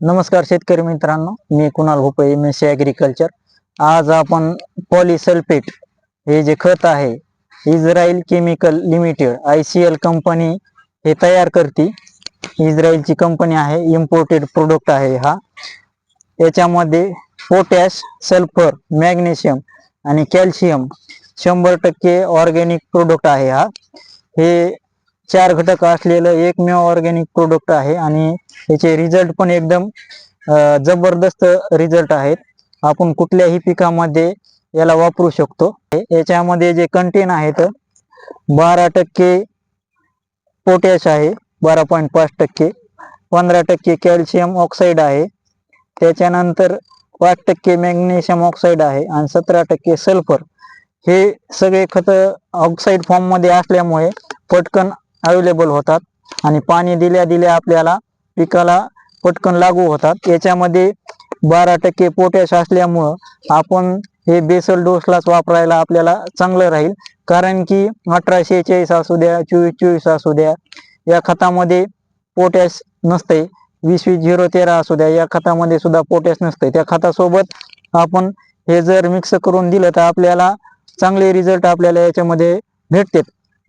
नमस्कार शेतकरी मित्रांनो मी कुणाल भोपळे एम एस सी ॲग्रिकल्चर आज आपण पॉलिसल्फेट हे जे खत आहे Israel chemical limited I C L company हे तयार करते. इस्रायलची कंपनी आहे इम्पोर्टेड प्रोडक्ट आहे हा. याच्यामध्ये पोटॅश सल्फर मॅग्नेशियम आणि कॅल्शियम शंभर टक्के ऑर्गॅनिक प्रोडक्ट आहे हा. हे चार घटक असलेलं एकमेव ऑर्गॅनिक प्रोडक्ट आहे आणि याचे रिझल्ट पण एकदम जबरदस्त रिझल्ट आहेत. आपण कुठल्याही पिकामध्ये याला वापरू शकतो. याच्यामध्ये जे कंटेन आहेत बारा टक्के पोटॅश आहे बारा पॉईंट पाच टक्के. पंधरा टक्के कॅल्शियम ऑक्साईड आहे. त्याच्यानंतर पाच टक्के मॅग्नेशियम ऑक्साईड आहे आणि सतरा टक्के सल्फर हे सगळे खत ऑक्साईड फॉर्ममध्ये असल्यामुळे पटकन अवेलेबल होतात. आणि पाणी दिल्या दिल्या आपल्याला पिकाला पटकन लागू होतात. याच्यामध्ये बारा टक्के पोटॅश असल्यामुळं आपण हे बेसल डोसलाच वापरायला आपल्याला चांगलं राहील. कारण की अठराशे चाळीस असू द्या चोवीस चोवीस असू द्या या खतामध्ये पोटॅश नसते वीस वीस झिरो तेरा असू द्या या खतामध्ये सुद्धा पोटॅश नसते त्या खतासोबत आपण हे जर मिक्स करून दिलं तर आपल्याला चांगले रिझल्ट आपल्याला याच्यामध्ये भेटतात.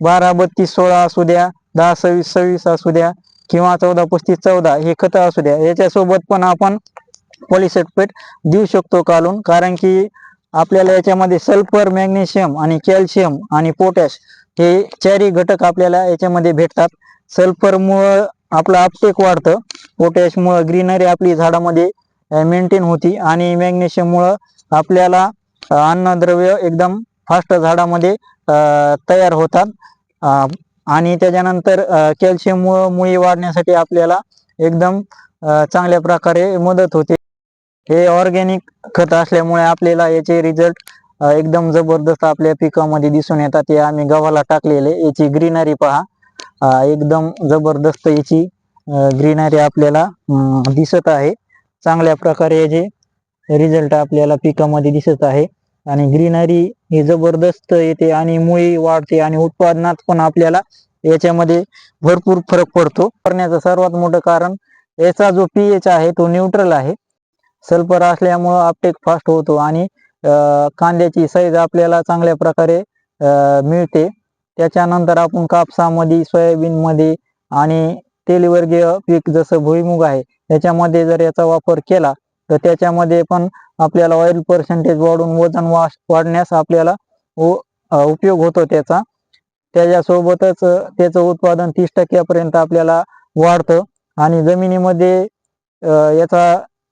बारा बत्तीस सोळा असू द्या दहा सव्वीस सव्वीस असू द्या किंवा चौदा पस्तीस चौदा हे खतं असू द्या. याच्यासोबत पण आपण पॉलिसेटपेट देऊ शकतो कालून. कारण की आपल्याला याच्यामध्ये सल्फर मॅग्नेशियम आणि कॅल्शियम आणि पोटॅश हे चारही घटक आपल्याला याच्यामध्ये भेटतात. सल्फरमुळं आपलं अपटेक वाढतं. पोटॅशमुळं ग्रीनरी आपली झाडामध्ये मेंटेन होती आणि मॅग्नेशियममुळं आपल्याला अन्नद्रव्य एकदम फास्ट झाडामध्ये तयार होतात. आणि त्याच्यानंतर कॅल्शियममुळं मुळी वाढण्यासाठी आपल्याला एकदम चांगल्या प्रकारे मदत होते. हे ऑर्गॅनिक खत असल्यामुळे आपल्याला याचे रिझल्ट एकदम जबरदस्त आपल्या पिकामध्ये दिसून येतात. हे आम्ही गव्हाला टाकलेले. याची ग्रीनरी पहा. एकदम जबरदस्त याची ग्रीनरी आपल्याला दिसत आहे. चांगल्या प्रकारे याचे रिझल्ट आपल्याला पिकामध्ये दिसत आहे. आणि ग्रीनरी ही जबरदस्त येते आणि मुळी वाढते आणि उत्पादनात पण आपल्याला याच्यामध्ये भरपूर फरक पडतो. करण्याचं सर्वात मोठं कारण याचा जो पीएच आहे तो न्यूट्रल आहे. सल्फर असल्यामुळं अपटेक फास्ट होतो आणि कांद्याची साईज आपल्याला चांगल्या प्रकारे मिळते. त्याच्यानंतर आपण कापसामध्ये सोयाबीनमध्ये आणि तेलवर्गीय पीक जसं भुईमुग आहे याच्यामध्ये जर याचा वापर केला तर त्याच्यामध्ये पण आपल्याला ऑइल पर्सेंटेज वाढून वजन वा वाढण्यास आपल्याला उपयोग होतो त्याचा. त्याच्यासोबतच त्याचं उत्पादन तीस टक्क्यापर्यंत आपल्याला वाढतं. आणि जमिनीमध्ये याचा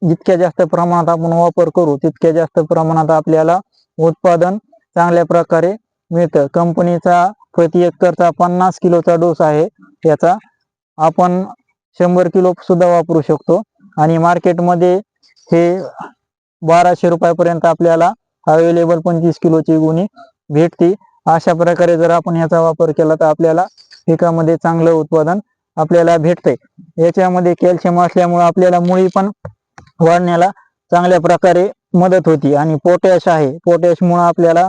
जितक्या जास्त प्रमाणात आपण वापर करू तितक्या जास्त प्रमाणात आपल्याला उत्पादन चांगल्या प्रकारे मिळतं. कंपनीचा प्रति एकरचा पन्नास किलोचा डोस आहे त्याचा आपण शंभर किलो सुद्धा वापरू शकतो. आणि मार्केटमध्ये हे बाराशे रुपयापर्यंत आपल्याला अवेलेबल पंचवीस किलोची गुणी भेटते. अशा प्रकारे जर आपण याचा वापर केला तर आपल्याला पिकामध्ये चांगलं उत्पादन आपल्याला भेटते याच्यामध्ये कॅल्शियम असल्यामुळे आपल्याला मुळी पण वाढण्याला चांगल्या प्रकारे मदत होती. आणि पोटॅश आहे. पोटॅशमुळे आपल्याला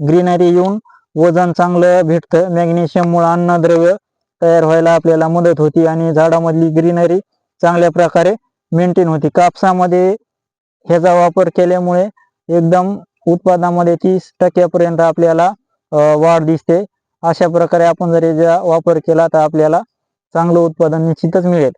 ग्रीनरी येऊन वजन चांगलं भेटतं. मॅग्नेशियममुळे अन्नद्रव्य तयार व्हायला आपल्याला मदत होती. आणि झाडामधली ग्रीनरी चांगल्या प्रकारे मेंटेन होती. कापसामध्ये ह्याचा वापर केल्यामुळे एकदम उत्पादनामध्ये तीस टक्क्यापर्यंत आपल्याला वाढ दिसते. अशा प्रकारे आपण जर याचा वापर केला तर आपल्याला चांगलं उत्पादन निश्चितच मिळेल.